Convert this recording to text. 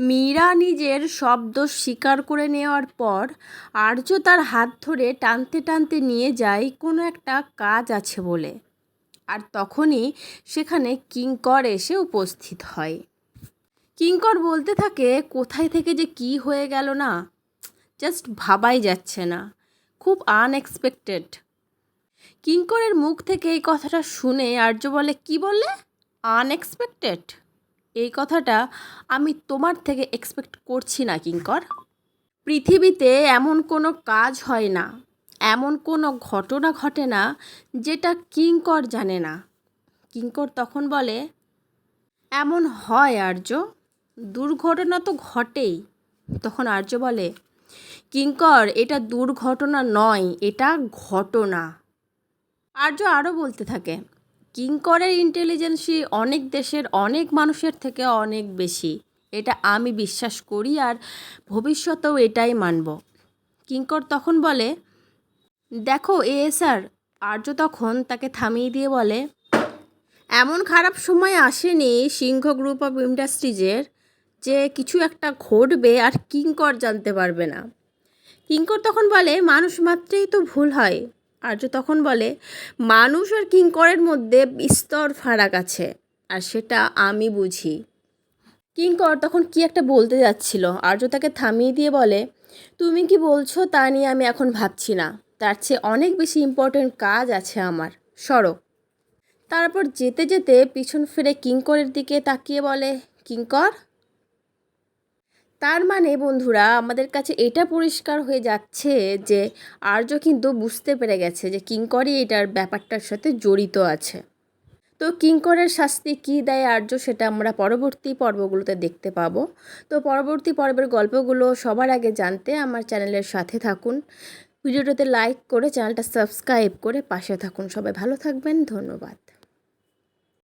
মীরা নিজের শব্দ স্বীকার করে নেওয়ার পর আর্য তার হাত ধরে টানতে টানতে নিয়ে যায়, কোনো একটা কাজ আছে বলে। আর তখনই সেখানে কিঙ্কর এসে উপস্থিত হয়। কিঙ্কর বলতে থাকে, কোথায় থেকে যে কি হয়ে গেল না? জাস্ট ভাবাই যাচ্ছে না। খুব আনএক্সপেক্টেড। কিঙ্করের মুখ থেকে এই কথাটা শুনে আর্য বলে, কি বললে? আনএক্সপেক্টেড? এই কথাটা আমি তোমার থেকে এক্সপেক্ট করছি না, কিঙ্কর। পৃথিবীতে এমন কোনো কাজ হয় না, এমন কোনো ঘটনা ঘটে না যেটা কিঙ্কর জানে না। কিঙ্কর তখন বলে, এমন হয় আর্য, দুর্ঘটনা তো ঘটেই। তখন আর্য বলে, কিঙ্কর, এটা দুর্ঘটনা নয়, এটা ঘটনা। আর্য আরও বলতে থাকে কিঙ্করের ইন্টেলিজেন্সি অনেক দেশের অনেক মানুষের থেকে অনেক বেশি। এটা আমি বিশ্বাস করি আর ভবিষ্যতেও এটাই মানব। কিঙ্কর তখন বলে, দেখো, এ স্যার। আর্য তখন তাকে থামিয়ে দিয়ে বলে, এমন খারাপ সময় আসেনি সিংহ গ্রুপ অফ ইন্ডাস্ট্রিজের যে কিছু একটা ঘটবে আর কিঙ্কর জানতে পারবে না। কিঙ্কর তখন বলে, মানুষ মাত্রেই তো ভুল হয়। আর্য তখন বলে, মানুষ আর কিঙ্করের মধ্যে বিস্তর ফারাক আছে, আর সেটা আমি বুঝি। কিঙ্কর তখন কি একটা বলতে যাচ্ছিল। আর্য তাকে থামিয়ে দিয়ে বলে, তুমি কি বলছো তা নিয়ে আমি এখন ভাবছি না। তার চেয়ে অনেক বেশি ইম্পর্টেন্ট কাজ আছে আমার। সরো। তারপর যেতে যেতে পিছন ফিরে কিঙ্করের দিকে তাকিয়ে বলে, কিঙ্কর তার মানে বন্ধুরা, আমাদের কাছে এটা পরিষ্কার হয়ে যাচ্ছে যে আর্য কিন্তু বুঝতে পেরে গেছে যে কিঙ্করই এটার ব্যাপারটার সাথে জড়িত আছে। তো কিঙ্করের শাস্তি কী দেয় আর্য সেটা আমরা পরবর্তী পর্বগুলোতে দেখতে পাবো। তো পরবর্তী পর্বের গল্পগুলো সবার আগে জানতে আমার চ্যানেলের সাথে থাকুন। ভিডিওটাতে লাইক করে চ্যানেলটা সাবস্ক্রাইব করে পাশে থাকুন। সবাই ভালো থাকবেন। ধন্যবাদ।